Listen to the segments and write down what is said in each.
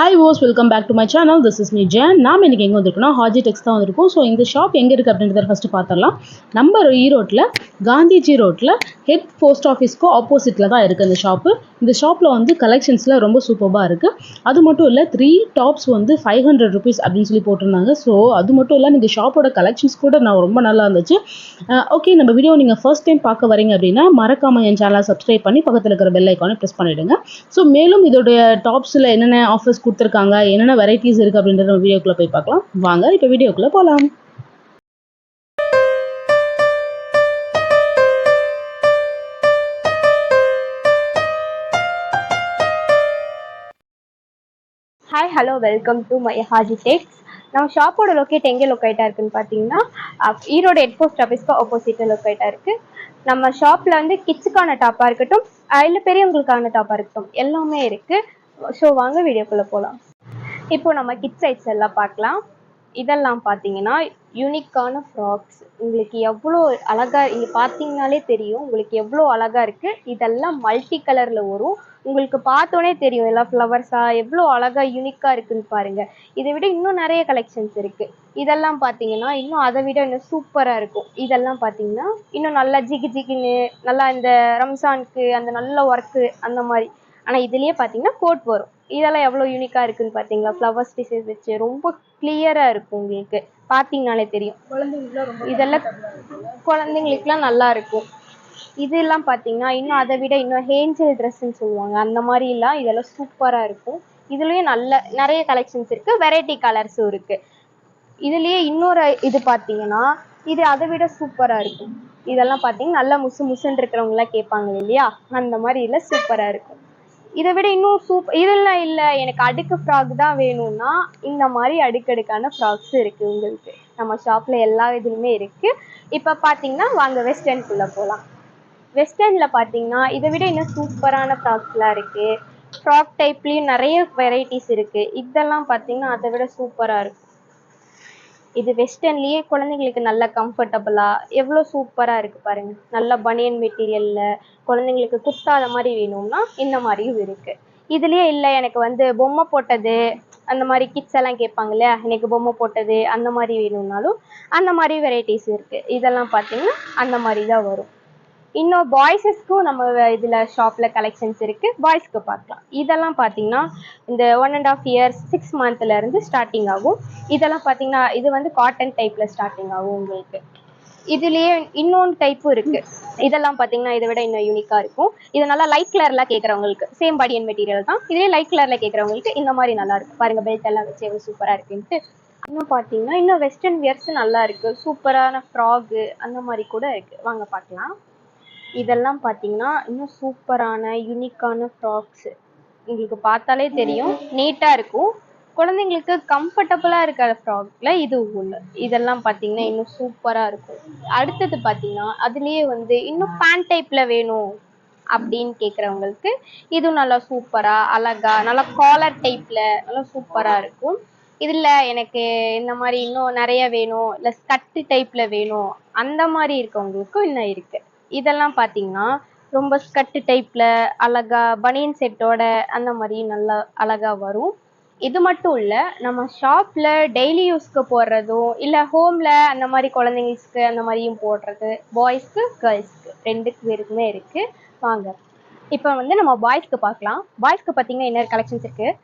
Hi hose welcome back to my channel this is me gen நாம் இன்றைக்கி எங்கே வந்திருக்கோம்னா ஹாஜி டெக்ஸ் தான் வந்திருக்கோம். ஸோ இந்த ஷாப் எங்கே இருக்குது அப்படின்றத ஃபஸ்ட்டு பார்த்துடலாம். நம்ம ஈரோட்டில் காந்திஜி ரோட்டில் ஹெட் போஸ்ட் ஆஃபீஸ்க்கு ஆப்போசிட்டில் தான் இருக்குது இந்த ஷாப்பு இந்த ஷாப்பில் வந்து கலெக்ஷன்ஸில் ரொம்ப சூப்பராக இருக்குது அது மட்டும் இல்லை த்ரீ டாப்ஸ் வந்து ஃபைவ் ஹண்ட்ரட் ருபீஸ் அப்படின்னு சொல்லி போட்டிருந்தாங்க. ஸோ அது மட்டும் இல்லை இந்த ஷாப்போட கலெக்ஷன்ஸ் கூட நான் ரொம்ப நல்லா இருந்துச்சு. ஓகே நம்ம வீடியோ நீங்கள் ஃபர்ஸ்ட் டைம் பார்க்க வரீங்க அப்படின்னா மறக்காம என் சேனலை சப்ஸ்கிரைப் பண்ணி பக்கத்தில் இருக்கிற பெல் ஐக்கானை ப்ரெஸ் பண்ணிவிடுங்க ஸோ மேலும் இதோடைய டாப்ஸில் என்னென்ன ஆஃபர்ஸ் கொடுத்துருக்காங்க. என்னென்ன வெரைட்டிஸ் இருக்குது அப்படின்றத நம்ம வீடியோக்குள்ளே போய் பார்க்கலாம். வாங்க இப்போ வீடியோக்குள்ளே போகலாம் hi hello welcome to my Haji Tex நம்ம ஷாப்போட லொக்கேட் எங்கே லொக்கேட்டாக இருக்குன்னு பார்த்தீங்கன்னா ஈரோடு ஹெட் போஸ்ட் ஆஃபீஸ்க்கு ஆப்போசிட்டில் லொக்கேட்டாக இருக்குது நம்ம ஷாப்பில் வந்து கிட்ஸுக்கான டாப்பாக இருக்கட்டும் இல்லை பெரியவங்களுக்கான டாப்பாக இருக்கட்டும் எல்லாமே இருக்குது ஸோ வாங்க வீடியோக்குள்ளே போகலாம் இப்போ நம்ம கிட்ஸ் சைட்ஸ் எல்லாம் பார்க்கலாம். இதெல்லாம் பார்த்தீங்கன்னா யூனிக்கான ஃப்ராக்ஸ் உங்களுக்கு எவ்வளோ அழகாக இங்கே பார்த்தீங்கனாலே தெரியும். உங்களுக்கு எவ்வளோ அழகாக இருக்குது இதெல்லாம் மல்டி கலரில் வரும். உங்களுக்கு பார்த்தோன்னே தெரியும் எல்லா ஃப்ளவர்ஸாக எவ்வளோ அழகாக யூனிக்காக இருக்குன்னு பாருங்கள் இதை விட இன்னும் நிறைய கலெக்ஷன்ஸ் இருக்குது இதெல்லாம் பார்த்தீங்கன்னா இன்னும் அதை விட இன்னும் சூப்பராக இருக்கும். இதெல்லாம் பார்த்தீங்கன்னா இன்னும் நல்லா ஜிகி ஜிகின்னு நல்லா இந்த ரம்சானுக்கு அந்த நல்ல ஒர்க்கு அந்த மாதிரி. ஆனால் இதுலேயே பார்த்தீங்கன்னா கோட் வரும். இதெல்லாம் எவ்வளோ யூனிக்காக இருக்குன்னு பார்த்தீங்களா ஃப்ளவர்ஸ் டிசைன்ஸ் வச்சு ரொம்ப கிளியராக இருக்கும் உங்களுக்கு. பார்த்தீங்கனாலே தெரியும். இதெல்லாம் குழந்தைங்களுக்குலாம் நல்லா இருக்கும். இதெல்லாம் பார்த்தீங்கன்னா இன்னும் அதை விட இன்னும் ஹேஞ்சல் ட்ரெஸ்ன்னு சொல்லுவாங்க. அந்த மாதிரிலாம் இதெல்லாம் சூப்பராக இருக்கும். இதுலேயும் நல்ல நிறைய கலெக்ஷன்ஸ் இருக்குது வெரைட்டி கலர்ஸும் இருக்குது இதுலேயே இன்னொரு இது பார்த்தீங்கன்னா இது அதை விட சூப்பராக இருக்கும். இதெல்லாம் பார்த்தீங்கன்னா நல்லா முசு முசுன்னு இருக்கிறவங்களாம் கேட்பாங்க இல்லையா? அந்த மாதிரி இதில் சூப்பராக இருக்கும். இதை விட இன்னும் சூப் இதெல்லாம் இல்லை. எனக்கு அடுக்கு ஃப்ராக் தான் வேணும்னா இந்த மாதிரி அடுக்கடுக்கான ஃப்ராக்ஸ் இருக்குது உங்களுக்கு. நம்ம ஷாப்பில் எல்லா இதுலையுமே இருக்குது இப்போ பார்த்தீங்கன்னா வாங்க வெஸ்டர்னுக்குள்ளே போகலாம் வெஸ்டர்னில் பார்த்தீங்கன்னா இதை விட இன்னும் சூப்பரான ஃப்ராக்ஸ்லாம் இருக்குது ஃப்ராக் டைப்லேயும் நிறைய வெரைட்டிஸ் இருக்குது இதெல்லாம் பார்த்தீங்கன்னா அதை விட சூப்பராக இருக்கும். இது வெஸ்டர்ன்லேயே குழந்தைங்களுக்கு நல்ல கம்ஃபர்டபுளாக எவ்வளோ சூப்பராக இருக்குது பாருங்க. நல்ல பனியன் மெட்டீரியலில் குழந்தைங்களுக்கு குத்தாத மாதிரி வேணும்னா இந்த மாதிரியும் இருக்குது இதுலேயே இல்லை எனக்கு வந்து பொம்மை போட்டது அந்த மாதிரி கிட்ஸ் எல்லாம் கேட்பாங்க இல்லையா? எனக்கு பொம்மை போட்டது அந்த மாதிரி வேணும்னாலும் அந்த மாதிரி வெரைட்டிஸ் இருக்குது இதெல்லாம் பார்த்தீங்கன்னா அந்த மாதிரி தான் வரும். இன்னும் பாய்ஸஸ்க்கும் நம்ம இதில் ஷாப்பில் கலெக்ஷன்ஸ் இருக்குது பாய்ஸ்க்கு பார்க்கலாம். இதெல்லாம் பார்த்தீங்கன்னா இந்த one and half years six மந்த்லேருந்து starting ஆகும். இதெல்லாம் பார்த்தீங்கன்னா இது வந்து காட்டன் டைப்பில் ஸ்டார்டிங் ஆகும் உங்களுக்கு. இதுலேயே இன்னொன்று டைப்பும் இருக்குது இதெல்லாம் பார்த்தீங்கன்னா இதை விட இன்னும் யூனிக்காக இருக்கும். இது நல்லா லைட் கலர்லாம் கேட்குறவங்களுக்கு சேம் பாடியன் மெட்டீரியல் தான். இதுலேயே லைட் கலரில் கேட்குறவங்களுக்கு இந்த மாதிரி நல்லா இருக்கும். பாருங்கள் பெல்ட் எல்லாம் வச்சு எவ்வளோ சூப்பராக இருக்குன்ட்டு. இன்னும் பார்த்தீங்கன்னா இன்னும் வெஸ்டர்ன் வியர்ஸ் நல்லா இருக்குது சூப்பரான ஃப்ராகு அந்த மாதிரி கூட இருக்குது வாங்க பார்க்கலாம். இதெல்லாம் பார்த்தீங்கன்னா இன்னும் சூப்பரான யூனிக்கான ஃப்ராக்ஸு உங்களுக்கு பார்த்தாலே தெரியும். நீட்டாக இருக்கும். குழந்தைங்களுக்கு கம்ஃபர்டபுளாக இருக்கிற ஃப்ராக்ல இது ஒன்று இதெல்லாம் பார்த்தீங்கன்னா இன்னும் சூப்பராக இருக்கும். அடுத்தது பார்த்தீங்கன்னா அதுலேயே வந்து இன்னும் பேண்ட் டைப்பில் வேணும் அப்படின்னு கேட்குறவங்களுக்கு இதுவும் நல்லா சூப்பராக அழகா நல்லா காலர் டைப்பில் நல்லா சூப்பராக இருக்கும். இதில் எனக்கு இந்த மாதிரி இன்னும் நிறைய வேணும். இல்லை ஸ்கட்டு டைப்பில் வேணும். அந்த மாதிரி இருக்கவங்களுக்கும் இன்னும் இருக்குது இதெல்லாம் பார்த்தீங்கன்னா ரொம்ப ஸ்கட்டு டைப்பில் அழகா பனியன் செட்டோட அந்த மாதிரி நல்லா அழகாக வரும். இது மட்டும் இல்லை நம்ம ஷாப்பில் டெய்லி யூஸ்க்கு போடுறதும் இல்லை ஹோமில் அந்த மாதிரி குழந்தைங்களுக்கு அந்த மாதிரியும் போடுறது பாய்ஸ்க்கு கேர்ள்ஸ்க்கு ரெண்டு பேருக்குமே இருக்குது வாங்க. இப்போ வந்து நம்ம பாய்ஸ்க்கு பார்க்கலாம். பாய்ஸ்க்கு பார்த்தீங்கன்னா என்ன கலெக்ஷன்ஸ் இருக்குது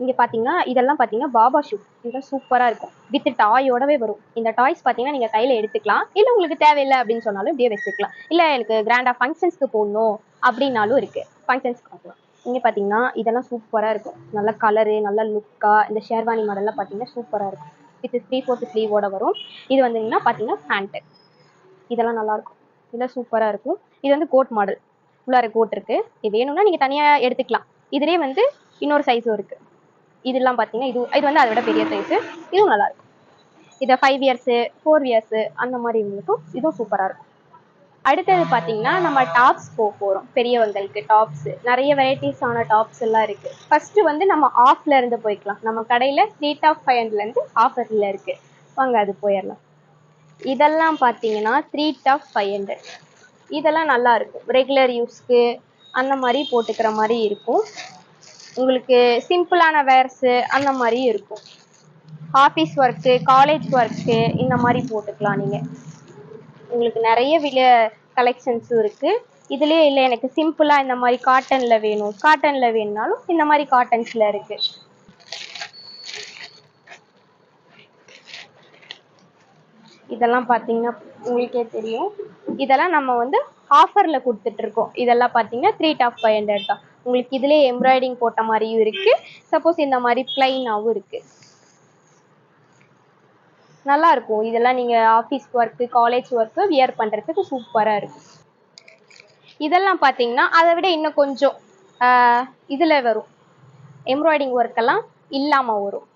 இங்கே பார்த்தீங்கன்னா இதெல்லாம் பார்த்தீங்கன்னா பாபா ஷூ இதெல்லாம் சூப்பராக இருக்கும். வித் டாயோடவே வரும். இந்த டாய்ஸ் பார்த்தீங்கன்னா நீங்கள் கையில் எடுத்துக்கலாம். இல்லை உங்களுக்கு தேவையில்லை அப்படின்னு சொன்னாலும் இப்படியே வச்சுக்கலாம். இல்லை எனக்கு கிராண்டாக ஃபங்க்ஷன்ஸ்க்கு போடணும் அப்படின்னாலும் இருக்குது ஃபங்க்ஷன்ஸ்க்கு பார்க்கலாம். இங்கே பார்த்தீங்கன்னா இதெல்லாம் சூப்பராக இருக்கும். நல்ல கலரு நல்ல லுக்காக இந்த ஷேர்வானி மாடல்லாம் பார்த்தீங்கன்னா சூப்பராக இருக்கும். வித் த்ரீ ஃபோர்த் ஸ்லீவோட வரும். இது வந்தீங்கன்னா பார்த்தீங்கன்னா பேண்ட்டு இதெல்லாம் நல்லாயிருக்கும் இதெல்லாம் சூப்பராக இருக்கும். இது வந்து கோட் மாடல் உள்ளார கோட் இருக்குது இது வேணும்னா நீங்கள் தனியாக எடுத்துக்கலாம். இதுலேயே வந்து இன்னொரு சைஸும் இருக்குது இதெல்லாம் பார்த்தீங்கன்னா இது இது வந்து அதை விட பெரிய சைஸு இதுவும் நல்லா இருக்கும் இதை ஃபைவ் இயர்ஸு ஃபோர் இயர்ஸு அந்த மாதிரி இவங்களுக்கும் இதுவும் சூப்பராக இருக்கும். அடுத்தது பார்த்தீங்கன்னா நம்ம டாப்ஸ் போக போகிறோம் பெரியவங்களுக்கு டாப்ஸு நிறைய வெரைட்டிஸான டாப்ஸ் எல்லாம் இருக்குது ஃபஸ்ட்டு வந்து நம்ம ஆஃப்ல இருந்து போய்க்கலாம். நம்ம கடையில் த்ரீ டாப் ஃபைவ் ஹண்ட்ரட்லேருந்து ஆஃபரில் இருக்குது வாங்க அது போயிடலாம். இதெல்லாம் பார்த்தீங்கன்னா த்ரீ டாப் ஃபைவ் ஹண்ட்ரட் இதெல்லாம் நல்லா இருக்கும். ரெகுலர் யூஸ்க்கு அந்த மாதிரி போட்டுக்கிற மாதிரி இருக்கும். உங்களுக்கு சிம்பிளான வேர்ஸு அந்த மாதிரி இருக்கும். ஆஃபீஸ் ஒர்க்கு காலேஜ் ஒர்க்கு இந்த மாதிரி போட்டுக்கலாம் நீங்கள் உங்களுக்கு நிறைய வில கலெக்ஷன்ஸும் இருக்குது இதுலேயே இல்லை எனக்கு சிம்பிளாக இந்த மாதிரி காட்டனில் வேணும். காட்டனில் வேணும்னாலும் இந்த மாதிரி காட்டன்ஸில் இருக்குது இதெல்லாம் பார்த்தீங்கன்னா உங்களுக்கே தெரியும். இதெல்லாம் நம்ம வந்து ஆஃபரில் கொடுத்துட்ருக்கோம் இதெல்லாம் பார்த்தீங்கன்னா த்ரீ டாப் ஃபைவ் ஹண்ட்ரட் தான். உங்களுக்கு இதுலயே எம்ப்ராய்டிங் போட்ட மாதிரியும் இருக்குது சப்போஸ் இந்த மாதிரி ப்ளைனாகவும் இருக்குது நல்லா இருக்கும். இதெல்லாம் நீங்கள் office work college work wear பண்ணுறதுக்கு சூப்பராக இருக்கும். இதெல்லாம் பார்த்தீங்கன்னா அதை விட இன்னும் கொஞ்சம் இதில் வரும். எம்ப்ராய்டிங் ஒர்க்கெல்லாம் இல்லாமல் வரும்.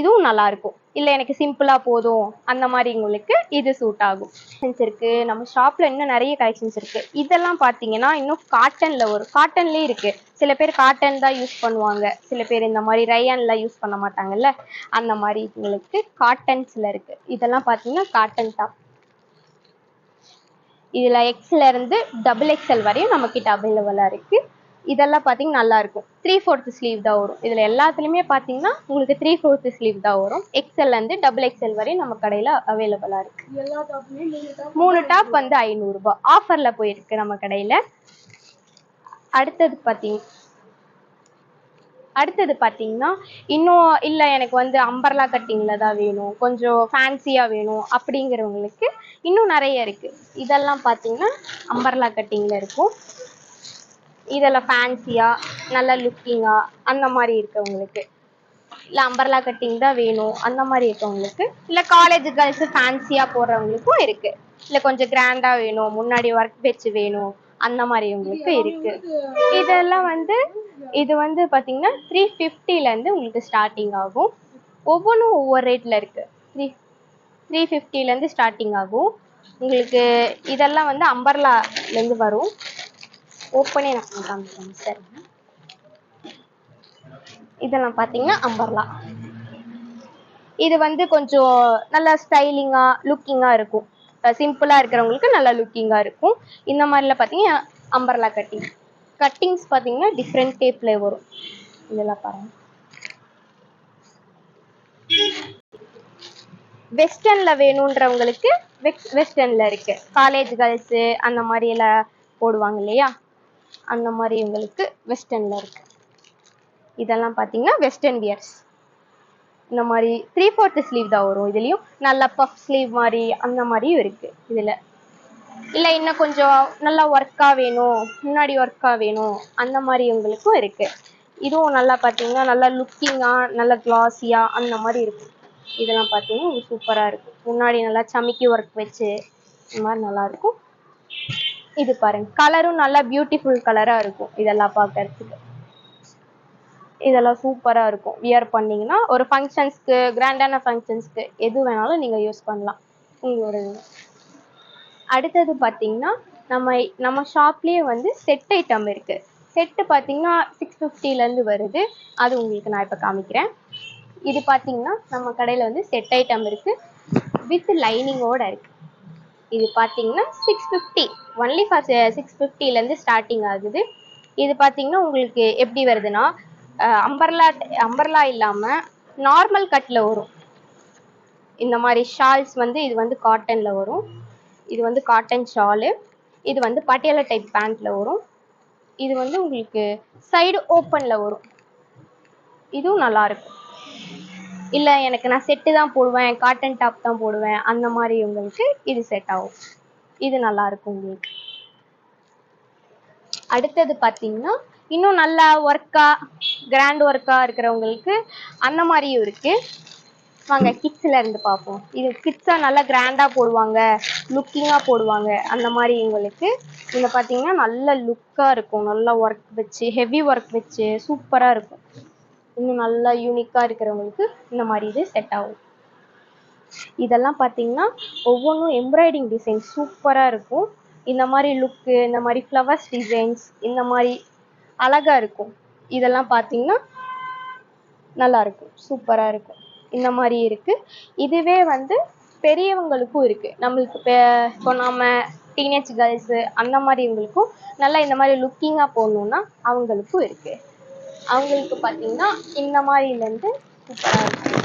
இதுவும் நல்லா இருக்கும் இல்லை எனக்கு சிம்பிளாக போதும். அந்த மாதிரி உங்களுக்கு இது சூட் ஆகும். கலெக்ஷன்ஸ் இருக்குது நம்ம ஷாப்பில் இன்னும் நிறைய கலெக்ஷன்ஸ் இருக்குது இதெல்லாம் பார்த்தீங்கன்னா இன்னும் காட்டனில் வரும் காட்டன்லேயே இருக்குது சில பேர் காட்டன் தான் யூஸ் பண்ணுவாங்க. சில பேர் இந்த மாதிரி ரயான்லாம் யூஸ் பண்ண மாட்டாங்கல்ல? அந்த மாதிரி உங்களுக்கு காட்டன்ஸில் இருக்குது இதெல்லாம் பார்த்தீங்கன்னா காட்டன் டாப் இதில் எக்ஸ்ல இருந்து டபுள் எக்ஸ்எல் வரையும் நம்மக்கிட்ட அவைலபிளாக இருக்குது இதெல்லாம் பார்த்தீங்கன்னா நல்லா இருக்கும் த்ரீ ஃபோர்த்து ஸ்லீவ் தான் வரும். இதில் எல்லாத்துலேயுமே பார்த்தீங்கன்னா உங்களுக்கு த்ரீ ஃபோர்த்து ஸ்லீவ் தான் வரும். எக்ஸ்எல்லேருந்து டபுள் எக்ஸ்எல் வரையும் நம்ம கடையில் அவைலபிளாக இருக்குது மூணு டாப் வந்து ஐநூறுரூபா ஆஃபரில் போயிருக்கு நம்ம கடையில். அடுத்தது பார்த்தீங்க அடுத்தது பார்த்தீங்கன்னா இன்னும் இல்லை எனக்கு வந்து அம்பர்லா கட்டிங்கில் தான் வேணும். கொஞ்சம் ஃபேன்சியாக வேணும் அப்படிங்கிறவங்களுக்கு இன்னும் நிறைய இருக்குது இதெல்லாம் பார்த்தீங்கன்னா அம்பர்லா கட்டிங்கில் இருக்கும். இதெல்லாம் ஃபேன்சியாக நல்ல லுக்கிங்காக அந்த மாதிரி இருக்கவங்களுக்கு. இல்லை அம்பர்லா கட்டிங் தான் வேணும் அந்த மாதிரி இருக்கவங்களுக்கு. இல்லை காலேஜ் கேர்ள்ஸு ஃபேன்சியாக போடுறவங்களுக்கும் இருக்குது இல்லை கொஞ்சம் கிராண்டாக வேணும் முன்னாடி ஒர்க் வச்சு வேணும் அந்த மாதிரி உங்களுக்கு இருக்குது இதெல்லாம் வந்து இது வந்து பார்த்தீங்கன்னா த்ரீ ஃபிஃப்டிலேருந்து உங்களுக்கு ஸ்டார்டிங் ஆகும். ஒவ்வொன்றும் ஒவ்வொரு ரேட்டில் இருக்குது த்ரீ த்ரீ ஃபிஃப்டிலேருந்து ஸ்டார்டிங் ஆகும். உங்களுக்கு இதெல்லாம் வந்து அம்பர்லாலேருந்து வரும். ஓப்பனே நான் காமிக்கிறேன் சார் இதெல்லாம் பார்த்தீங்கன்னா அம்பர்லா. இது வந்து கொஞ்சம் நல்லா ஸ்டைலிங்காக லுக்கிங்காக இருக்கும். சிம்பிளாக இருக்கிறவங்களுக்கு நல்லா லுக்கிங்காக இருக்கும். இந்த மாதிரிலாம் பார்த்தீங்கன்னா அம்பர்லா கட்டிங் கட்டிங்ஸ் பார்த்தீங்கன்னா டிஃப்ரெண்ட் டேப்பில் வரும். இதெல்லாம் பாருங்க. வெஸ்டர்னில் வேணுன்றவங்களுக்கு வெக் வெஸ்டர்னில் இருக்குது காலேஜ் கேர்ள்ஸு அந்த மாதிரி எல்லாம் போடுவாங்க இல்லையா? அந்த மாதிரி உங்களுக்கு வெஸ்டர்னில் இருக்குது இதெல்லாம் பார்த்தீங்கன்னா வெஸ்டர்ன் வியர்ஸ். இந்த மாதிரி த்ரீ ஃபோர்த்து ஸ்லீவ் தான் வரும். இதுலேயும் நல்ல பஃப் ஸ்லீவ் மாதிரி அந்த மாதிரியும் இருக்குது இதில். இல்லை இன்னும் கொஞ்சம் நல்லா ஒர்க்காக வேணும் முன்னாடி ஒர்க்காக வேணும் அந்த மாதிரி உங்களுக்கும் இருக்குது இதுவும் நல்லா பார்த்தீங்கன்னா நல்லா லுக்கிங்காக நல்லா கிளாஸியாக அந்த மாதிரி இருக்கும் இதெல்லாம் பார்த்தீங்கன்னா உங்களுக்கு சூப்பராக இருக்கும் முன்னாடி நல்லா சமைக்கி ஒர்க் வச்சு இந்த மாதிரி நல்லாயிருக்கும் இது பாருங்க. கலரும் நல்லா பியூட்டிஃபுல் கலராக இருக்கும். இதெல்லாம் பார்க்கறதுக்கு இதெல்லாம் சூப்பராக இருக்கும். வியர் பண்ணிங்கன்னா ஒரு ஃபங்க்ஷன்ஸ்க்கு கிராண்டான ஃபங்க்ஷன்ஸ்க்கு எது வேணாலும் நீங்கள் யூஸ் பண்ணலாம். உங்களோட அடுத்தது பார்த்தீங்கன்னா நம்ம நம்ம ஷாப்லேயே வந்து செட் ஐட்டம் இருக்குது செட்டு பார்த்தீங்கன்னா சிக்ஸ் ஃபிஃப்டிலேருந்து வருது. அது உங்களுக்கு நான் இப்போ காமிக்கிறேன். இது பார்த்தீங்கன்னா நம்ம கடையில் வந்து செட் ஐட்டம் இருக்குது வித் லைனிங்கோடு இருக்குது இது பார்த்தீங்கன்னா six fifty only for six ஃபிஃப்டிலேருந்து starting ஆகுது. இது பார்த்தீங்கன்னா உங்களுக்கு எப்படி வருதுன்னா அம்பர்லா அம்பர்லா இல்லாமல் நார்மல் கட்டில் வரும். இந்த மாதிரி ஷால்ஸ் வந்து இது வந்து காட்டனில் வரும். இது வந்து காட்டன் ஷாலு இது வந்து பட்டியாலா டைப் பேண்ட்டில் வரும். இது வந்து உங்களுக்கு சைடு ஓப்பனில் வரும். இதுவும் நல்லாயிருக்கும் இல்லை எனக்கு நான் செட்டு தான் போடுவேன் காட்டன் டாப் தான் போடுவேன் அந்த மாதிரி உங்களுக்கு இது செட் ஆகும். இது நல்லா இருக்கும் உங்களுக்கு. அடுத்தது பார்த்தீங்கன்னா இன்னும் நல்லா ஒர்க்காக கிராண்ட் ஒர்க்காக இருக்கிறவங்களுக்கு அந்த மாதிரியும் இருக்குது வாங்க கிட்ஸில் இருந்து பார்ப்போம். இது கிட்ஸாக நல்லா கிராண்டா போடுவாங்க லுக்கிங்காக போடுவாங்க அந்த மாதிரி உங்களுக்கு இதில் பார்த்தீங்கன்னா நல்ல லுக்காக இருக்கும். நல்லா ஒர்க் வச்சு ஹெவி ஒர்க் வச்சு சூப்பராக இருக்கும். இன்னும் நல்லா யூனிக்காக இருக்கிறவங்களுக்கு இந்த மாதிரி இது செட் ஆகும். இதெல்லாம் பார்த்தீங்கன்னா ஒவ்வொன்றும் எம்ப்ராய்டிங் டிசைன் சூப்பராக இருக்கும். இந்த மாதிரி லுக்கு இந்த மாதிரி ஃப்ளவர்ஸ் டிசைன்ஸ் இந்த மாதிரி அழகாக இருக்கும். இதெல்லாம் பார்த்தீங்கன்னா நல்லா இருக்கும். சூப்பராக இருக்கும். இந்த மாதிரி இருக்குது இதுவே வந்து பெரியவங்களுக்கும் இருக்குது நம்மளுக்கு இப்போ நம்ம டீனேஜ் கேர்ள்ஸு அந்த மாதிரிங்களுக்கும் நல்லா இந்த மாதிரி லுக்கிங்காக போகணுன்னா அவங்களுக்கும் இருக்குது அவங்களுக்கு பார்த்தீங்கன்னா இந்த மாதிரிலேருந்து சூப்பராக இருக்கும்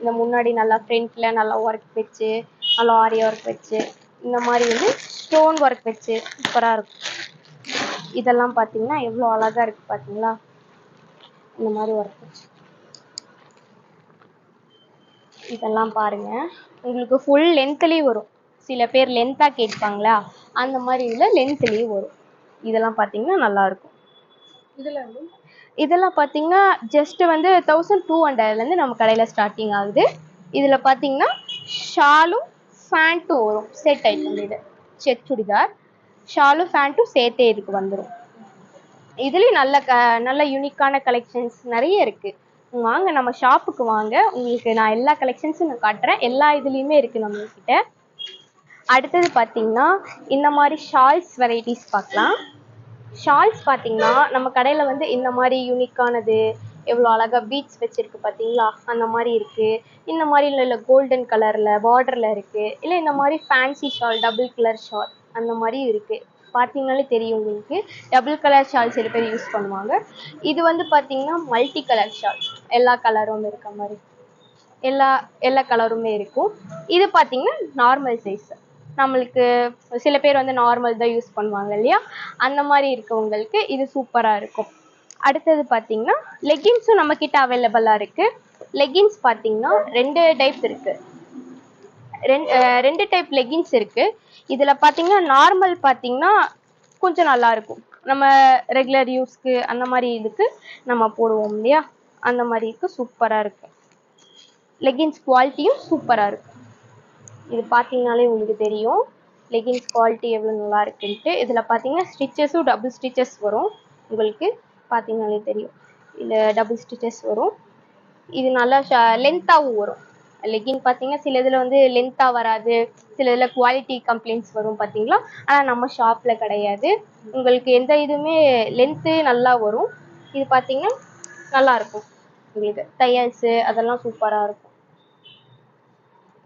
இந்த முன்னாடி நல்லா ஃப்ரண்ட்டில் நல்லா ஒர்க் வச்சு நல்லா ஆரி ஒர்க் வச்சு இந்த மாதிரி வந்து ஸ்டோன் ஒர்க் வச்சு சூப்பராக இருக்கும். இதெல்லாம் பார்த்தீங்கன்னா எவ்வளோ அழகாக இருக்குது பார்த்தீங்களா இந்த மாதிரி ஒர்க் வச்சு. இதெல்லாம் பாருங்க. உங்களுக்கு ஃபுல் லென்த்லேயும் வரும். சில பேர் லென்த்தாக கேட்பாங்களா? அந்த மாதிரி இதில் லென்த்லேயும் வரும். இதெல்லாம் பார்த்தீங்கன்னா நல்லாயிருக்கும் இதில் வந்து இதெல்லாம் பார்த்தீங்கன்னா ஜஸ்ட் வந்து தௌசண்ட் டூ ஹண்ட்ரட்லேருந்து நம்ம கடையில் ஸ்டார்டிங் ஆகுது. இதில் பார்த்தீங்கன்னா ஷாலும் ஃபேண்ட்டும் வரும். செட் ஐட்டம் இது. செட் சுடிதார். ஷாலும் ஃபேண்ட்டும் சேர்த்தே இதுக்கு வந்துடும் இதுலேயும் நல்ல க நல்ல யூனிக்கான கலெக்ஷன்ஸ் நிறைய இருக்குது வாங்க நம்ம ஷாப்புக்கு வாங்க. உங்களுக்கு நான் எல்லா கலெக்ஷன்ஸும் நான் காட்டுறேன். எல்லா இதுலேயுமே இருக்குது நம்மக்கிட்ட அடுத்தது பார்த்தீங்கன்னா இந்த மாதிரி ஷால்ஸ் வெரைட்டிஸ் பார்க்கலாம். ஷால்ஸ் பார்த்தீங்கன்னா நம்ம கடையில் வந்து இந்த மாதிரி யூனிக்கானது எவ்வளோ அழகாக பீட்ஸ் வச்சுருக்கு பார்த்தீங்களா அந்த மாதிரி இருக்குது இந்த மாதிரி இல்லை இல்லை கோல்டன் கலரில் பார்டரில் இருக்குது இல்லை இந்த மாதிரி fancy shawl double colour shawl அந்த மாதிரி இருக்குது பார்த்தீங்கனாலே தெரியும் உங்களுக்கு. டபுள் கலர் ஷால் சில பேர் யூஸ் பண்ணுவாங்க. இது வந்து பார்த்தீங்கன்னா மல்டி கலர் ஷால் எல்லா கலரும் இருக்க மாதிரி. எல்லா எல்லா கலருமே இருக்கும். இது பார்த்தீங்கன்னா நார்மல் சைஸ் நம்மளுக்கு சில பேர் வந்து நார்மல் தான் யூஸ் பண்ணுவாங்க இல்லையா? அந்த மாதிரி இருக்கவங்களுக்கு இது சூப்பராக இருக்கும். அடுத்தது பார்த்தீங்கன்னா லெகின்ஸும் நம்மக்கிட்ட அவைலபிளாக இருக்குது லெகின்ஸ் பார்த்தீங்கன்னா ரெண்டு டைப் இருக்குது ரெண்டு ரெண்டு டைப் லெகின்ஸ் இருக்குது இதில் பார்த்தீங்கன்னா நார்மல் பார்த்தீங்கன்னா கொஞ்சம் நல்லா இருக்கும். நம்ம ரெகுலர் யூஸ்க்கு அந்த மாதிரி இதுக்கு நம்ம போடுவோம் இல்லையா? அந்த மாதிரி இருக்குது சூப்பராக இருக்குது லெகின்ஸ் குவாலிட்டியும் சூப்பராக இருக்குது இது பார்த்தீங்கனாலே உங்களுக்கு தெரியும். லெகின்ஸ் குவாலிட்டி எவ்வளோ நல்லா இருக்குன்ட்டு. இதில் பார்த்தீங்கன்னா ஸ்டிச்சஸும் டபுள் ஸ்டிச்சஸ் வரும். உங்களுக்கு பார்த்தீங்கனாலே தெரியும். இதில் டபுள் ஸ்டிச்சஸ் வரும். இது நல்லா ஷா லென்த்தாகவும் வரும். லெகின் பார்த்தீங்கன்னா சில இதில் வந்து லென்த்தாக வராது. சில இதில் குவாலிட்டி கம்ப்ளைண்ட்ஸ் வரும் பார்த்தீங்களா ஆனால் நம்ம ஷாப்பில் கிடையாது. உங்களுக்கு எந்த இதுவுமே லென்த்து நல்லா வரும். இது பார்த்தீங்கன்னா நல்லாயிருக்கும் உங்களுக்கு தையல்ஸு அதெல்லாம் சூப்பராக இருக்கும்.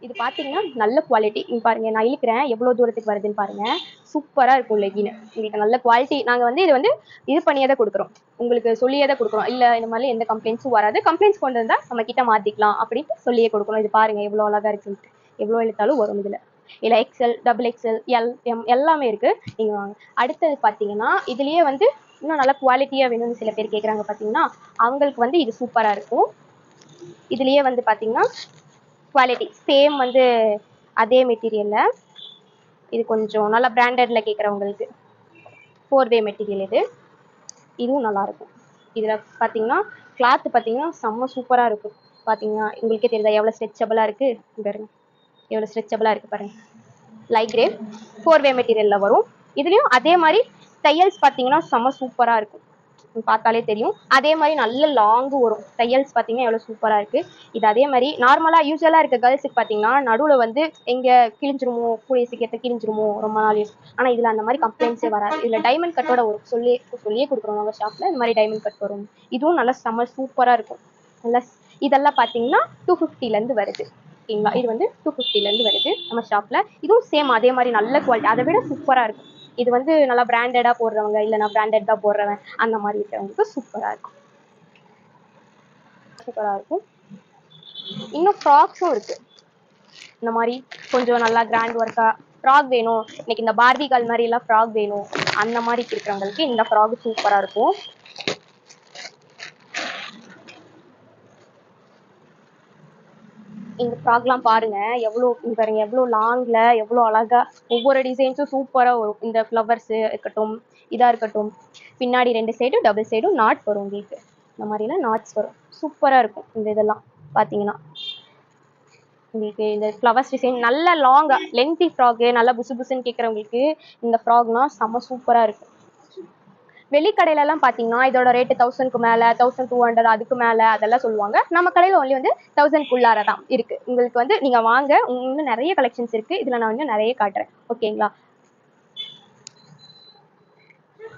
இது பார்த்தீங்கன்னா நல்ல குவாலிட்டி இங்க பாருங்க நான் இழுக்கிறேன். எவ்வளோ தூரத்துக்கு வருதுன்னு பாருங்க. சூப்பராக இருக்கும் லெகின் உங்களுக்கு நல்ல குவாலிட்டி நாங்கள் வந்து இது வந்து இது பண்ணியே தான் கொடுக்குறோம். உங்களுக்கு சொல்லியே தான் கொடுக்குறோம். இல்லை இந்த மாதிரி எந்த கம்ப்ளைண்ட்ஸும் வராது. கம்ப்ளைண்ட்ஸ் கொண்டு வந்தால் நம்ம கிட்ட மாற்றிக்கலாம் அப்படின்ட்டு சொல்லியே கொடுக்குறோம் இது பாருங்க எவ்வளோ அழகாக இருக்குன்ட்டு. எவ்வளோ இழுத்தாலும் வரும் இதில். இல்லை XL double XL L M எல்லாமே இருக்குது நீங்கள் வாங்க. அடுத்தது பார்த்தீங்கன்னா இதுலேயே வந்து இன்னும் நல்ல குவாலிட்டியாக வேணும்னு சில பேர் கேட்குறாங்க பார்த்தீங்கன்னா அவங்களுக்கு வந்து இது சூப்பராக இருக்கும். இதுலேயே வந்து பார்த்தீங்கன்னா குவாலிட்டி சேம் வந்து அதே மெட்டீரியலில் இது கொஞ்சம் நல்லா பிராண்டடில் கேட்குறவங்களுக்கு ஃபோர் வே மெட்டீரியல் இது. இதுவும் நல்லாயிருக்கும் இதில் பார்த்தீங்கன்னா கிளாத் பார்த்தீங்கன்னா செம்ம சூப்பராக இருக்கும். பார்த்தீங்கன்னா உங்களுக்கே தெரியுதா எவ்வளோ ஸ்ட்ரெச்சபிளாக இருக்குது பாருங்க. எவ்வளோ ஸ்ட்ரெச்சபிளாக இருக்குது பாருங்க. லைட் கிரே ஃபோர் வே மெட்டீரியலில் வரும். இதுலேயும் அதே மாதிரி தையல்ஸ் பார்த்தீங்கன்னா செம்ம சூப்பராக இருக்கும். பார்த்தாலே தெரியும். அதே மாதிரி நல்ல லாங்கு வரும். தையல்ஸ் பார்த்தீங்கன்னா எவ்வளோ சூப்பராக இருக்குது இது அதே மாதிரி நார்மலாக யூஸ்வலாக இருக்க கேர்ள்ஸுக்கு பார்த்தீங்கன்னா நடுவில் வந்து எங்கே கிழிஞ்சிருமோ கூடிய சீக்கிரத்தை கிழிஞ்சிருமோ ரொம்ப நாள் யூஸ் ஆனால் இதில் அந்த மாதிரி கம்ப்ளைண்ட்ஸே வராது. இதில் டைமண்ட் கட்டோட ஒரு சொல்லி சொல்லியே கொடுக்குறோம் நாங்கள் ஷாப்பில் இந்த மாதிரி டைமண்ட் கட் வரும். இதுவும் நல்லா செம்ம சூப்பராக இருக்கும். நல்லா இதெல்லாம் பார்த்தீங்கன்னா டூ ஃபிஃப்டிலேருந்து வருது. ஓகேங்களா இது வந்து டூ ஃபிஃப்டிலேருந்து வருது நம்ம ஷாப்பில் இதுவும் சேம் அதே மாதிரி நல்ல குவாலிட்டி அதை விட சூப்பராக இருக்கும். இது வந்து நல்லா பிராண்டடாக போடுறவங்க இல்லை நான் பிராண்டட் தான் போடுறவன் அந்த மாதிரி இருக்கிறவங்களுக்கு சூப்பராக இருக்கும். சூப்பராக இருக்கும். இன்னும் ஃப்ராக்ஸும் இருக்கு. இந்த மாதிரி கொஞ்சம் நல்லா கிராண்ட் ஒர்க்காக ஃப்ராக் வேணும். இன்னைக்கு இந்த பாரதி கால் மாதிரி எல்லாம் ஃப்ராக் வேணும். அந்த மாதிரி இருக்கிறவங்களுக்கு இந்த ஃப்ராக் சூப்பராக இருக்கும். இந்த ஃப்ராக்லாம் பாருங்க. எவ்வளோ பாருங்க எவ்வளோ லாங்ல எவ்வளோ அழகா ஒவ்வொரு டிசைன்ஸும் சூப்பராக வரும். இந்த ஃப்ளவர்ஸு இருக்கட்டும் இதாக இருக்கட்டும். பின்னாடி ரெண்டு சைடும் டபுள் சைடும் நாட் வரும் உங்களுக்கு. இந்த மாதிரிலாம் நாட்ஸ் வரும். சூப்பராக இருக்கும் இந்த இதெல்லாம் பார்த்தீங்கன்னா உங்களுக்கு இந்த ஃப்ளவர்ஸ் டிசைன் நல்ல லாங்காக லென்த்தி ஃப்ராக்கு நல்லா புசு புசுன்னு கேட்குறவங்களுக்கு இந்த ஃப்ராக்னா செம்ம சூப்பராக இருக்கும். வெளிக்கடையிலலாம் பார்த்தீங்கன்னா இதோட ரேட்டு தௌசண்ட்க்கு மேலே தௌசண்ட் டூ ஹண்ட்ரட் அதுக்கு மேலே அதெல்லாம் சொல்லுவாங்க. நம்ம கடையில் ஒன்லி வந்து தௌசண்ட் தான் இருக்குது உங்களுக்கு வந்து நீங்கள் வாங்க இன்னும் நிறைய கலெக்ஷன்ஸ் இருக்குது இதில் நான் இன்னும் நிறைய காட்டுறேன். ஓகேங்களா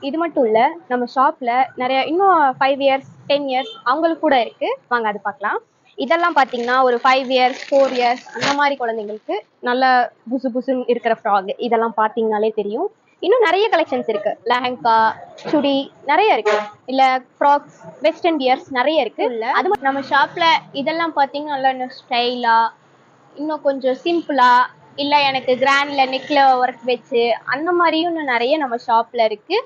இது மட்டும் இல்லை நம்ம ஷாப்பில் நிறைய இன்னும் ஃபைவ் இயர்ஸ் டென் இயர்ஸ் அவங்களுக்கு கூட இருக்குது வாங்க அது பார்க்கலாம் இதெல்லாம் பார்த்தீங்கன்னா ஒரு ஃபைவ் இயர்ஸ் ஃபோர் இயர்ஸ் அந்த மாதிரி குழந்தைங்களுக்கு நல்ல புசு புசுன்னு இருக்கிற ஃப்ராக் இதெல்லாம் பார்த்தீங்கனாலே தெரியும். இன்னும் நிறைய கலெக்ஷன்ஸ் இருக்கு. லெஹங்கா சுடி நிறைய இருக்கு. இல்ல ஃப்ராக்ஸ் வெஸ்டர்ன் வியர்ஸ் நிறைய இருக்கு. அது நம்ம ஷாப்ல இதெல்லாம் பாத்தீங்கன்னா நல்லா இன்னும் ஸ்டைலா இன்னும் கொஞ்சம் சிம்பிளா இல்ல எனக்கு கிராண்ட்ல நெக்ல ஒர்க் வச்சு அந்த மாதிரியும் இன்னும் நிறைய நம்ம ஷாப்ல இருக்கு.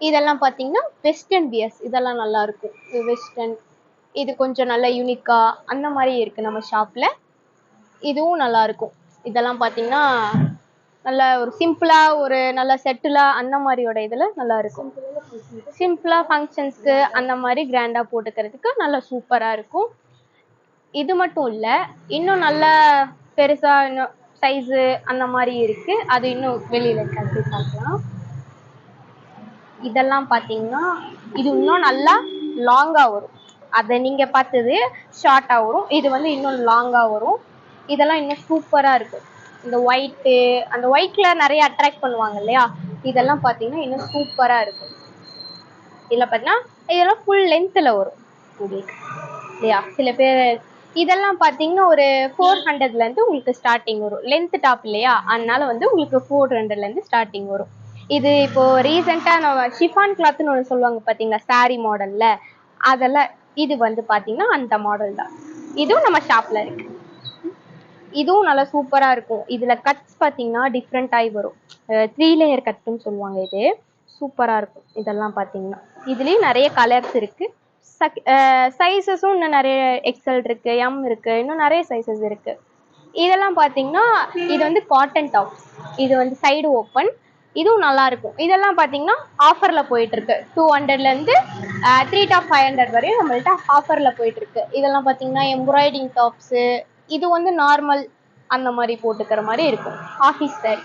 இதெல்லாம் பாத்தீங்கன்னா வெஸ்டர்ன் வியர்ஸ் இதெல்லாம் நல்லா இருக்கும். வெஸ்டர்ன் இது கொஞ்சம் நல்ல யூனிக்கா அந்த மாதிரி இருக்கு நம்ம ஷாப்ல இதுவும் நல்லா இருக்கும். இதெல்லாம் பாத்தீங்கன்னா நல்ல ஒரு சிம்பிளா ஒரு நல்ல செட்டிலா அந்த மாதிரியோட இதுல நல்லா இருக்கும். சிம்பிளா ஃபங்க்ஷன்ஸ்க்கு அந்த மாதிரி கிராண்டா போட்டுக்கிறதுக்கு நல்லா சூப்பரா இருக்கும். இது மட்டும் இல்ல இன்னும் நல்ல பெருசா இன்னும் சைஸு அந்த மாதிரி இருக்கு. அது இன்னும் வெளியில கட்டி பார்க்கலாம். இதெல்லாம் பாத்தீங்கன்னா இது இன்னும் நல்லா லாங்கா வரும். அதை நீங்க பார்த்தது ஷார்ட்டா வரும். இது வந்து இன்னும் லாங்கா வரும். இதெல்லாம் இன்னும் சூப்பரா இருக்கும். இந்த ஒயிட்டு அந்த ஒயிட் கலர் நிறைய அட்ராக்ட் பண்ணுவாங்க இல்லையா? இதெல்லாம் பார்த்தீங்கன்னா இன்னும் சூப்பராக இருக்கும். இதில் பார்த்தீங்கன்னா இதெல்லாம் ஃபுல் லென்த்தில் வரும். உங்களுக்கு இல்லையா? சில பேர் இதெல்லாம் பார்த்தீங்கன்னா ஒரு ஃபோர் ஹண்ட்ரட்லேருந்து உங்களுக்கு ஸ்டார்டிங் வரும். லென்த் டாப் இல்லையா? அதனால வந்து உங்களுக்கு ஃபோர் ஹண்ட்ரட்லேருந்து ஸ்டார்டிங் வரும். இது இப்போ ரீசெண்டாக நம்ம ஷிஃபான் கிளாத்னு ஒன்று சொல்லுவாங்க பார்த்தீங்களா? saree மாடலில் அதெல்லாம் இது வந்து பார்த்தீங்கன்னா அந்த மாடல் தான். இதுவும் நம்ம ஷாப்பில் இருக்குது இதுவும் நல்லா சூப்பரா இருக்கும். இதுல கட்ஸ் பாத்தீங்கன்னா டிஃப்ரெண்ட் ஆகி வரும். த்ரீ லேயர் கட்டுன்னு சொல்லுவாங்க இது. சூப்பரா இருக்கும். இதெல்லாம் பாத்தீங்கன்னா. இதுலயும் நிறைய கலர்ஸ் இருக்கு. சைஸஸும் இன்னும் நிறைய எக்ஸல் இருக்கு எம் இருக்கு இன்னும் நிறைய சைஸஸ் இருக்கு. இதெல்லாம் பாத்தீங்கன்னா இது வந்து காட்டன் டாப் இது வந்து சைடு ஓப்பன் இதுவும் நல்லா இருக்கும். இதெல்லாம் பாத்தீங்கன்னா ஆஃபர்ல போயிட்டு இருக்கு டூ ஹண்ட்ரட்ல இருந்து த்ரீ டாப் ஃபைவ் ஹண்ட்ரட் வரையும் நம்மள்ட்ட ஆஃபர்ல போயிட்டு இருக்கு இதெல்லாம் பாத்தீங்கன்னா எம்ப்ராய்டிங் டாப்ஸ் இது வந்து நார்மல் அந்த மாதிரி போட்டுக்கிற மாதிரி இருக்கும். ஆஃபீஸ் வேர்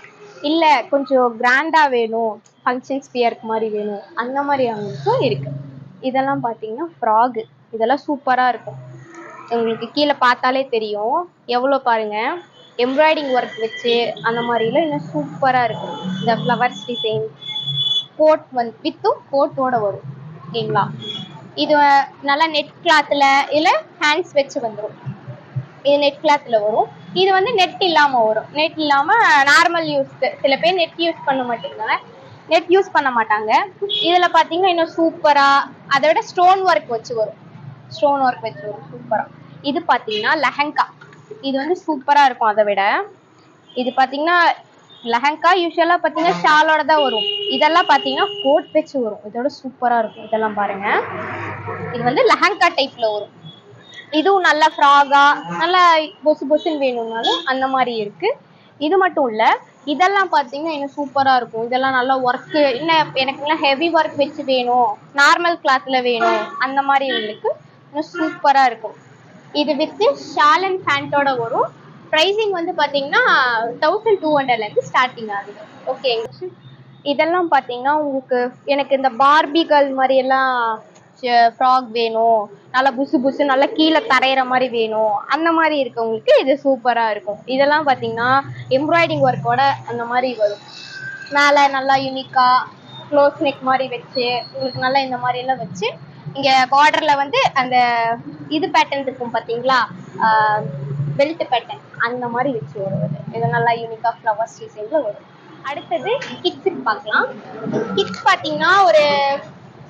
இல்லை கொஞ்சம் கிராண்டாக வேணும். ஃபங்க்ஷன்ஸ் வியர்க்கு மாதிரி வேணும். அந்த மாதிரி அவங்களுக்கும் இருக்குது இதெல்லாம் பார்த்தீங்கன்னா ஃப்ராகு இதெல்லாம் சூப்பராக இருக்கும். உங்களுக்கு கீழே பார்த்தாலே தெரியும். எவ்வளோ பாருங்க. எம்ப்ராய்டிங் ஒர்க் வச்சு அந்த மாதிரிலாம் இன்னும் சூப்பராக இருக்கும் இந்த ஃப்ளவர்ஸ் டிசைன் கோட் வந்து வித்தும் கோட்டோட வரும். ஓகேங்களா? இது நல்லா நெட் கிளாத்தில் இல்லை ஹேண்ட்ஸ் வச்சு வந்துடும் இது நெட் கிளாத்தில் வரும். இது வந்து நெட் இல்லாமல் வரும். நெட் இல்லாமல் நார்மல் யூஸ்க்கு சில பேர் நெட் யூஸ் பண்ண மாட்டேங்கிறாங்க. நெட் யூஸ் பண்ண மாட்டாங்க. இதில் பார்த்தீங்கன்னா இன்னும் சூப்பராக அதை விட ஸ்டோன் ஒர்க் வச்சு வரும். ஸ்டோன் ஒர்க் வச்சு வரும். சூப்பராக இது பார்த்தீங்கன்னா லெஹங்கா. இது வந்து சூப்பராக இருக்கும் அதை விட. இது பார்த்தீங்கன்னா லெஹங்கா யூஸ்வலாக பார்த்தீங்கன்னா ஷாலோட தான் வரும். இதெல்லாம் பார்த்தீங்கன்னா கோட் வச்சு வரும். இதோட சூப்பராக இருக்கும். இதெல்லாம் பாருங்க. இது வந்து லெஹங்கா டைப்ல வரும். இதுவும் நல்ல ஃப்ராகா நல்லா பொசு பொசுன்னு வேணும்னாலும் அந்த மாதிரி இருக்கு. இது மட்டும் இல்ல இதெல்லாம் பார்த்தீங்கன்னா இன்னும் சூப்பரா இருக்கும். இதெல்லாம் நல்லா ஒர்க்கு இன்னும் எனக்கு இன்னும் ஹெவி ஒர்க் வச்சு வேணும். நார்மல் கிளாத்ல வேணும். அந்த மாதிரி உங்களுக்கு இன்னும் சூப்பரா இருக்கும். இது வித்து ஷால் அண்ட் பேண்ட்டோட வரும். ப்ரைஸிங் வந்து பார்த்தீங்கன்னா தௌசண்ட் டூ ஹண்ட்ரட்லேருந்து ஸ்டார்டிங் ஆகுது. ஓகே இதெல்லாம் பார்த்தீங்கன்னா உங்களுக்கு எனக்கு இந்த பார்பி கேர்ள் மாதிரி எல்லாம் ஃப்ராக் வேணும். நல்லா புசு புசு நல்லா கீழே தரையிற மாதிரி வேணும். அந்த மாதிரி இருக்கவங்களுக்கு இது சூப்பராக இருக்கும். இதெல்லாம் பார்த்தீங்கன்னா எம்ப்ராய்டிங் ஒர்க்கோட அந்த மாதிரி வரும். மேலே நல்லா யூனிக்காக க்ளோஸ் நெக் மாதிரி வச்சு உங்களுக்கு நல்லா இந்த மாதிரி எல்லாம் வச்சு இங்கே பார்டரில் வந்து அந்த இது பேட்டர்ன் இருக்கும் பார்த்தீங்களா? பெல்ட் பேட்டர்ன் அந்த மாதிரி வச்சு வருவது இது. நல்லா யூனிக்காக ஃப்ளவர்ஸ் டிசைனில் வரும். அடுத்தது கிட்ஸுக்கு பார்க்கலாம். கிட்ஸ் பார்த்தீங்கன்னா ஒரு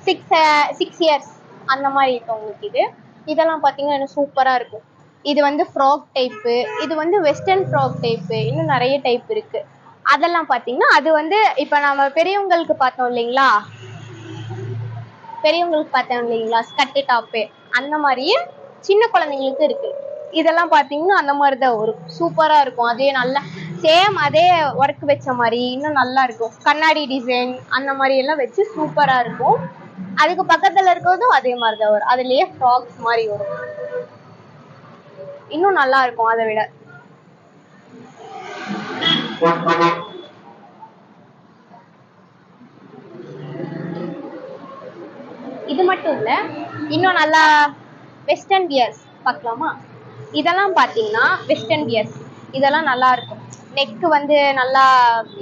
சிக்ஸ் சிக்ஸ் இயர்ஸ் அந்த மாதிரி இருக்கும் உங்களுக்கு இது. இதெல்லாம் பார்த்தீங்கன்னா இன்னும் சூப்பராக இருக்கும். இது வந்து ஃப்ராக் டைப்பு இது வந்து வெஸ்டர்ன் ஃப்ராக் டைப்பு இன்னும் நிறைய டைப் இருக்கு. அதெல்லாம் பார்த்தீங்கன்னா அது வந்து இப்போ நம்ம பெரியவங்களுக்கு பார்த்தோம் இல்லைங்களா? பெரியவங்களுக்கு பார்த்தோம் இல்லைங்களா? ஸ்கட்டு டாப்பு அந்த மாதிரியே சின்ன குழந்தைங்களுக்கு இருக்கு. இதெல்லாம் பார்த்தீங்கன்னா அந்த மாதிரி தான் ஒரு சூப்பராக இருக்கும். அதே நல்லா சேம் அதே ஒர்க் வச்ச மாதிரி இன்னும் நல்லா இருக்கும். கண்ணாடி டிசைன் அந்த மாதிரி எல்லாம் வச்சு சூப்பராக இருக்கும். அதுக்கு பக்கத்துல இருக்கிறதும் அதே மாதிரி தான் வரும். அதுலயே ஃப்ராக்ஸ் மாதிரி வரும். இன்னும் நல்லா இருக்கும் அதை விட. இது மட்டும் இல்ல இன்னும் நல்லா வெஸ்டர்ன் வியர்ஸ் பார்க்கலாமா? இதெல்லாம் பார்த்தீங்கன்னா வெஸ்டர்ன் வியர்ஸ் இதெல்லாம் நல்லா இருக்கும். நெக் வந்து நல்லா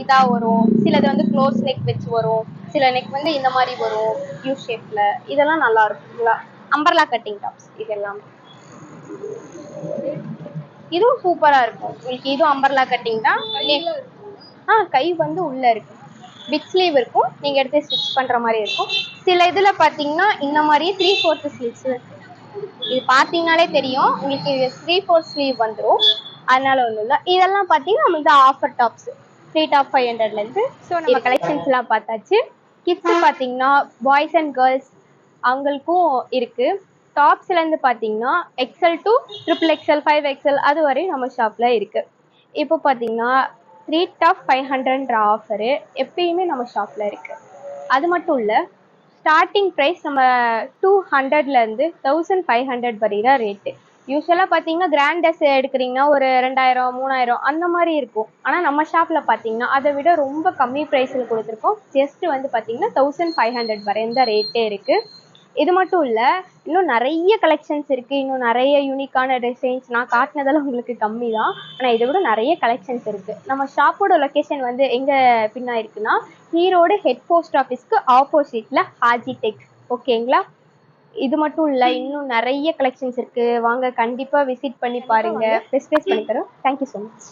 இதா வரும். சிலது வந்து க்ளோஸ் நெக் வச்சு வரும். சில நெக் வந்து இந்த மாதிரி வரும் யூ ஷேப்ல இதெல்லாம் நல்லா இருக்கும் அம்பர்லா கட்டிங் டாப்ஸ் இதெல்லாம். இதுவும் சூப்பரா இருக்கும். உங்களுக்கு இதுவும் அம்பர்லா கட்டிங் தான். ஆ கை வந்து உள்ள இருக்கு. பிட் ஸ்லீவ் இருக்கும். நீங்கள் எடுத்து ஸ்டிச் பண்ணுற மாதிரி இருக்கும். சில இதில் பார்த்தீங்கன்னா இந்த மாதிரியே த்ரீ ஃபோர்த்து ஸ்லீவ்ஸ் இது பார்த்தீங்கனாலே தெரியும். உங்களுக்கு த்ரீ ஃபோர் ஸ்லீவ் வந்துடும் அதனால ஒன்றும் இல்லை. இதெல்லாம் பார்த்தீங்கன்னா நம்மளுக்கு offer tops three top five ஹண்ட்ரட்லேருந்து ஸோ நம்ம கலெக்ஷன்ஸ்லாம் பார்த்தாச்சு. கிட்ஸு பார்த்தீங்கன்னா பாய்ஸ் அண்ட் கேர்ள்ஸ் அவங்களுக்கும் இருக்குது டாப்ஸ்லேருந்து பார்த்தீங்கன்னா XL to triple XL five XL அது வரையும் நம்ம ஷாப்பில் இருக்குது இப்போ பார்த்தீங்கன்னா த்ரீ டாப் ஃபைவ் ஹண்ட்ரட்ன்ற ஆஃபரு எப்பயுமே நம்ம ஷாப்பில் இருக்குது அது மட்டும் இல்லை ஸ்டார்டிங் ப்ரைஸ் நம்ம டூ ஹண்ட்ரட்லேருந்து தௌசண்ட் ஃபைவ் ஹண்ட்ரட் வரை தான் ரேட்டு யூஸ்வலாக பார்த்தீங்கன்னா கிராண்ட் ட்ரெஸ் எடுக்கிறீங்கன்னா ஒரு ரெண்டாயிரம் மூணாயிரம் அந்த மாதிரி இருக்கும். ஆனால் நம்ம ஷாப்பில் பார்த்தீங்கன்னா அதை விட ரொம்ப கம்மி ப்ரைஸில் கொடுத்துருக்கோம். ஜஸ்ட் வந்து பார்த்தீங்கன்னா தௌசண்ட் ஃபைவ் ஹண்ட்ரட் வரை தான் ரேட்டே இருக்குது இது மட்டும் இல்லை இன்னும் நிறைய கலெக்ஷன்ஸ் இருக்குது இன்னும் நிறைய யூனிக்கான டிசைன்ஸ் நான் காட்டினதெல்லாம் உங்களுக்கு கம்மி தான். ஆனால் இதை விட நிறைய கலெக்ஷன்ஸ் இருக்குது நம்ம ஷாப்போட லொக்கேஷன் வந்து எங்கே பின்னா இருக்குன்னா ஈரோடு ஹெட் போஸ்ட் ஆஃபீஸ்க்கு ஆப்போசிட்டில் ஹாஜி டெக் ஓகேங்களா இது மட்டும் இல்லை இன்னும் நிறைய கலெக்ஷன்ஸ் இருக்குது வாங்க கண்டிப்பாக விசிட் பண்ணி பாருங்கள் ரெஸ்பேஸ் பண்ணி தரோம். தேங்க்யூ ஸோ மச்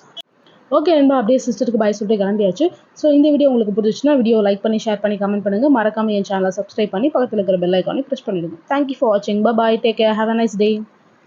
ஓகே நண்பா அப்படியே சிஸ்டருக்கு பாய் சொல்லிட்டு கிளம்பியாச்சு. ஸோ இந்த வீடியோ உங்களுக்கு பிடிச்சுன்னா வீடியோ லைக் பண்ணி ஷேர் பண்ணி கமெண்ட் பண்ணுங்க. மறக்காம என் சேனலை சப்ஸ்கிரைப் பண்ணி பக்கத்தில் இருக்கிற பெல் ஐக்கானே ப்ரெஸ் பண்ணிடுங்க. தேங்க்யூ ஃபார் வாட்சிங் bye take care have a nice day